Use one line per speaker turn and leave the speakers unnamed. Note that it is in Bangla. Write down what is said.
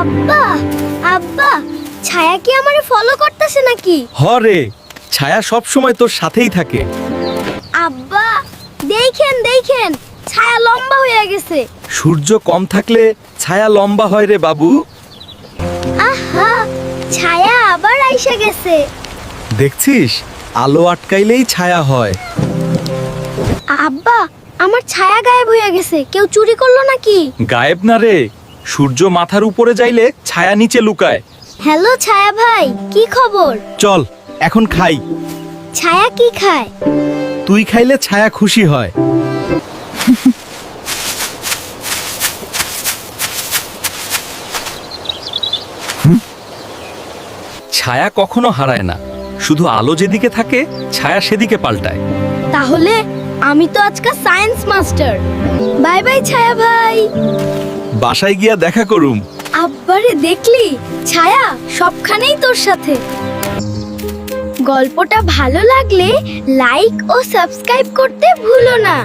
আব্বা আব্বা ছায়া কি আমারে ফলো করতেছে নাকি?
হরে ছায়া সব সময় তোর সাথেই থাকে।
আব্বা দেখেন দেখেন ছায়া লম্বা হয়ে গেছে।
সূর্য কম থাকলে ছায়া লম্বা হয় রে বাবু।
আহা ছায়া আবার আইসা গেছে।
দেখছিস? আলো আটকাইলেই ছায়া হয়।
আব্বা আমার ছায়া গায়েব হয়ে গেছে। কেউ চুরি করল নাকি?
গায়েব না রে সূর্য মাথার উপরে যাইলে ছায়া নিচে লুকায়।
হ্যালো ছায়া ভাই কি খবর?
চল এখন খাই।
ছায়া কি খায়?
তুই খাইলে ছায়া খুশি হয়। ছায়া কখনো হারায় না। শুধু আলো যেদিকে থাকে ছায়া সেদিকে পাল্টায়।
তাহলে আমি তো আজকে সায়েন্স মাস্টার। বাই বাই ছায়া ভাই।
বাসায় গিয়া দেখা করুম।
আব্বারে দেখলি? ছায়া, সবখানেই তোর সাথে। গল্পটা ভালো লাগলে লাইক ও সাবস্ক্রাইব করতে ভুলো না।